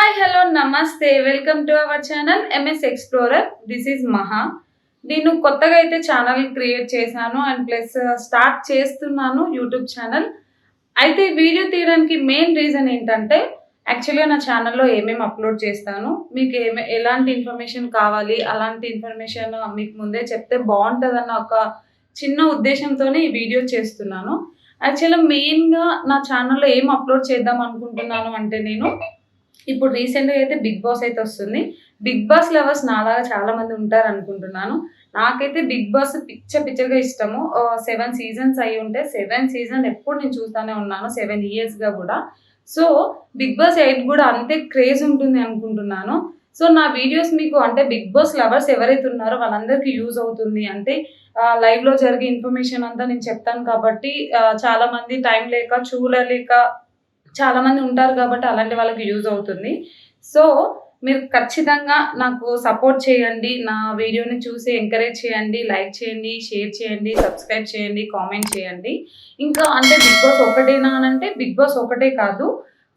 Hi hello నమస్తే welcome to our channel MS explorer this is Maha నేను కొత్తగా అయితే ఛానల్ క్రియేట్ చేశాను అండ్ ప్లస్ స్టార్ట్ చేస్తున్నాను యూట్యూబ్ ఛానల్ అయితే వీడియో తీయడానికి మెయిన్ రీజన్ ఏంటంటే యాక్చువల్గా నా ఛానల్లో ఏమేమి అప్లోడ్ చేస్తాను మీకు ఏమే ఎలాంటి ఇన్ఫర్మేషన్ కావాలి అలాంటి ఇన్ఫర్మేషన్ మీకు ముందే చెప్తే బాగుంటుందన్న ఒక చిన్న ఉద్దేశంతోనే ఈ వీడియో చేస్తున్నాను. యాక్చువల్గా మెయిన్గా నా ఛానల్లో ఏం అప్లోడ్ చేద్దాం అనుకుంటున్నాను అంటే నేను ఇప్పుడు రీసెంట్గా అయితే బిగ్ బాస్ అయితే వస్తుంది. బిగ్ బాస్ లవర్స్ నాలాగా చాలా మంది ఉంటారు అనుకుంటున్నాను. నాకైతే బిగ్ బాస్ పిచ్చ పిచ్చగా ఇష్టము. సెవెన్ సీజన్స్ అయి ఉంటే సెవెన్ సీజన్ ఎప్పుడు నేను చూస్తూనే ఉన్నాను. సెవెన్ ఇయర్స్గా కూడా. సో బిగ్ బాస్ ఎయిట్ కూడా అంతే క్రేజ్ ఉంటుంది అనుకుంటున్నాను. సో నా వీడియోస్ మీకు అంటే బిగ్ బాస్ లవర్స్ ఎవరైతే ఉన్నారో వాళ్ళందరికీ యూజ్ అవుతుంది. అంటే లైవ్లో జరిగే ఇన్ఫర్మేషన్ అంతా నేను చెప్తాను కాబట్టి చాలామంది టైం లేక చూడలేక చాలామంది ఉంటారు కాబట్టి అలాంటి వాళ్ళకి యూజ్ అవుతుంది. సో మీరు ఖచ్చితంగా నాకు సపోర్ట్ చేయండి. నా వీడియోని చూసి ఎంకరేజ్ చేయండి. లైక్ చేయండి షేర్ చేయండి సబ్స్క్రైబ్ చేయండి కామెంట్ చేయండి. ఇంకా అంటే బిగ్ బాస్ ఒకటేనా అని అంటే బిగ్ బాస్ ఒకటే కాదు.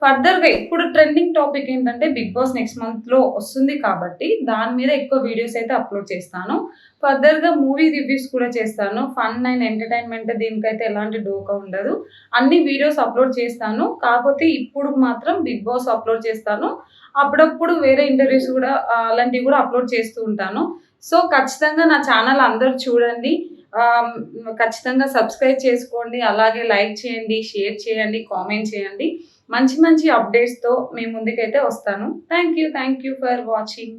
ఫర్దర్గా ఇప్పుడు ట్రెండింగ్ టాపిక్ ఏంటంటే బిగ్ బాస్ నెక్స్ట్ మంత్లో వస్తుంది కాబట్టి దాని మీద ఎక్కువ వీడియోస్ అయితే అప్లోడ్ చేస్తాను. ఫర్దర్గా మూవీ రివ్యూస్ కూడా చేస్తాను. ఫన్ అండ్ ఎంటర్టైన్మెంట్ దీనికైతే ఎలాంటి డోకా ఉండదు. అన్ని వీడియోస్ అప్లోడ్ చేస్తాను. కాకపోతే ఇప్పుడు మాత్రం బిగ్ బాస్ అప్లోడ్ చేస్తాను. అప్పుడప్పుడు వేరే ఇంటర్వ్యూస్ కూడా అలాంటివి కూడా అప్లోడ్ చేస్తూ ఉంటాను. సో ఖచ్చితంగా నా ఛానల్ అందరూ చూడండి. ఖచ్చితంగా సబ్స్క్రైబ్ చేసుకోండి. అలాగే లైక్ చేయండి షేర్ చేయండి కామెంట్ చేయండి. మంచి మంచి అప్డేట్స్తో మీ ముందుకైతే వస్తాను. Thank you thank you for watching